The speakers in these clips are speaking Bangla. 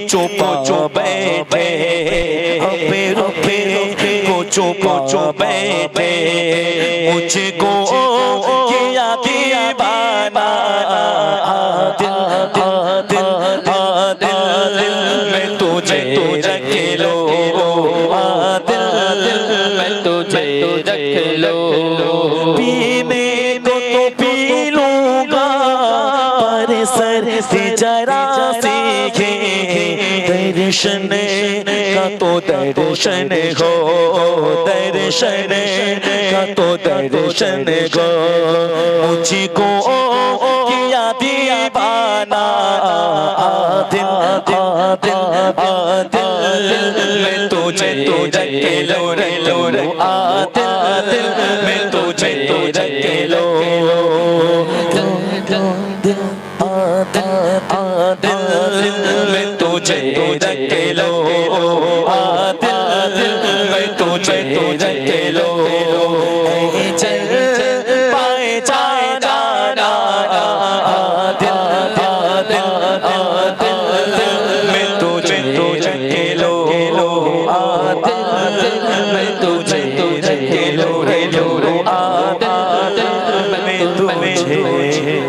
चुपा चो बैठे हबे रुपे को चुपा चो बैठे, मुझको किया दीवाना, दिल दिल दिल दिल में तुझे रख लो, दिल दिल, में तुझे रख पीने को तो पी लूँगा, पर सर से जरा सीखे दर्शन का तो दर्शन हो दर्शन का तो दर्शन हो मुझको किया दीवाना दिल दिल दिल में तुझे तुझे लो रे लो रे आ दिल दिल में तुझे तुझे लो तुझे लो रे लो आ दिल में तुझे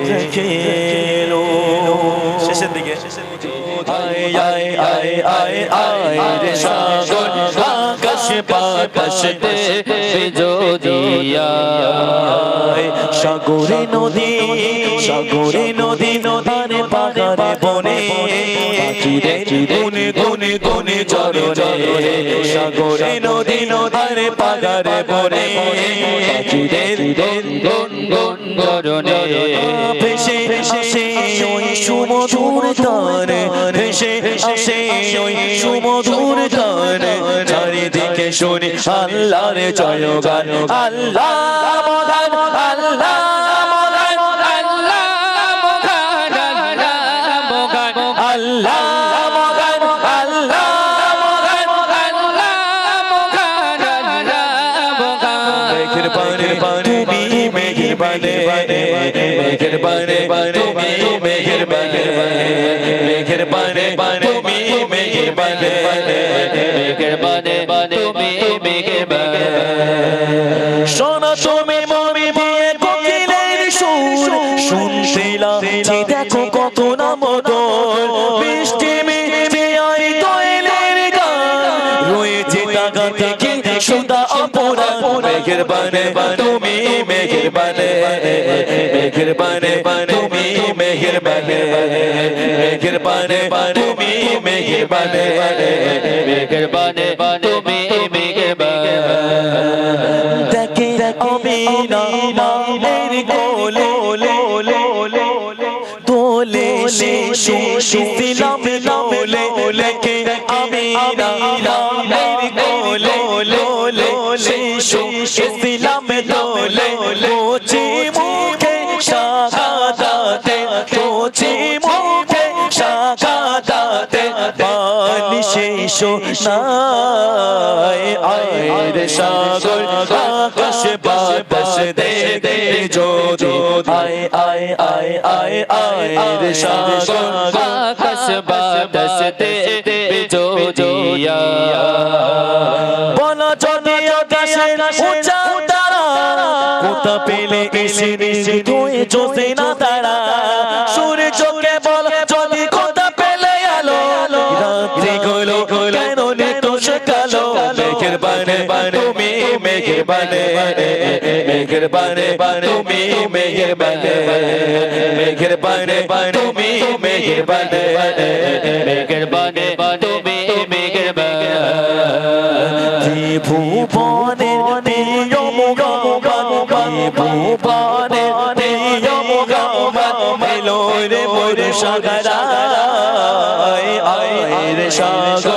रखे लो শেষের দিকে আয় আয় আয় আয় আয় রে সাগর আকাশ বাতাসতে দিয়া সাগরে নদী সাগরে নদী নদীর পাহাড়ে বনে। গুনে গুনে গুনে জলে জলে। সাগরে নদী নদীর পাহাড়ে বনে। গুন গুন ভেসে আসে ওই সুমধুর তার। ভেসে আসে ওই সুমধুর তার। চারিদিকে শুনি আল্লাহর জয়গান। আল্লাহ মহান আল্লাহ বানে তুমি মেঘের বানে মেঘের বানে তুমি মেঘের বানে মেঘের বানে তুমি মেঘের বানে শোনো তুমি মমি দিয়ে কোকিলের সুর শুনছিলাম দেখো কত না মধুর মিষ্টি মিষ্টি আই দোয়েলের গান। রয়েছে অপরা মেঘের বানে তুমি মেঘের বানে মেঘের বানে তুমি মেঘের বানে মেঘের বানে তুমি মেঘের বানে মেঘের বানে তুমি মেঘের বানে দেখে আমি না কোলে দোলে শিশু শিশিলাম লোলে শিশু নাই। আয় রে সাগর, আকাশ বাতাস দে দে যদি। আয় আয় আয় আয় আয় রে সাগর, আকাশ বাতাস তে জোজিয়া বল যদি আকাশের উঁচা তারা, কোথা পেলে এসে ধুয়ে জোসে না তারা? সূর্যকে বল মেহরবানে মেহরবানে, তুমি মেহরবানে মেহরবানে, তুমি মেহরবানে মেহরবানে, তুমি মেহরবানে। ভুবনে নিয়ম গান গান ভুবনে নিয়ম গান মেলো রে মোর সাগরায় আয় রে সাগর।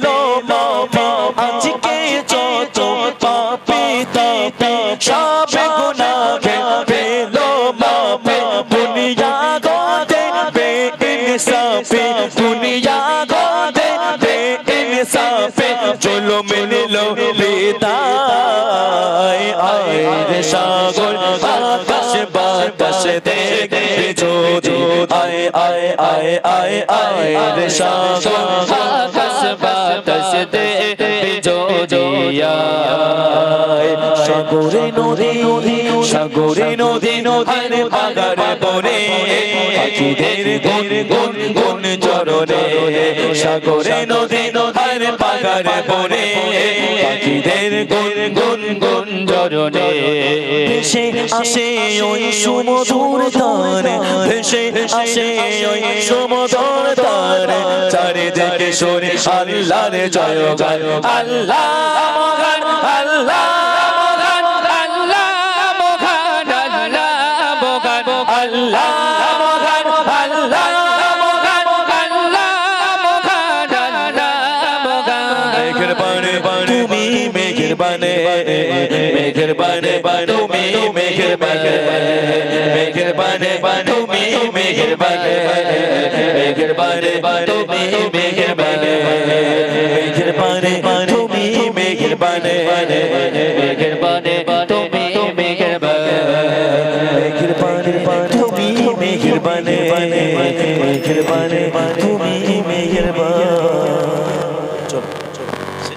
দেখে যদি আয় আয় আয় আয় আয় রে সাগর আকাশ বাতাস দে বিজোরিয়া সাগরে নদী সাগরে নদী, নদীর পাগার পরে পাখিদের গুন গুন গুন চরণে। সাগরে নদী, নদীর পাগার পরে পাখিদের গুন গুন গুন জরনে ভেসে আসে ওই সুমধুর তার ভেসে আসে ওই সুমধুর তার চারিদিকে সরে আল্লাহর জয় গান আল্লাহ আল্লাহ মেঘের বানে তুমি মেঘের বানে মেঘের বানে তুমি মেঘের বানে মেঘের বানে তুমি মেঘের বানে মেঘের বানে তুমি মেঘের বানে মেঘের বানে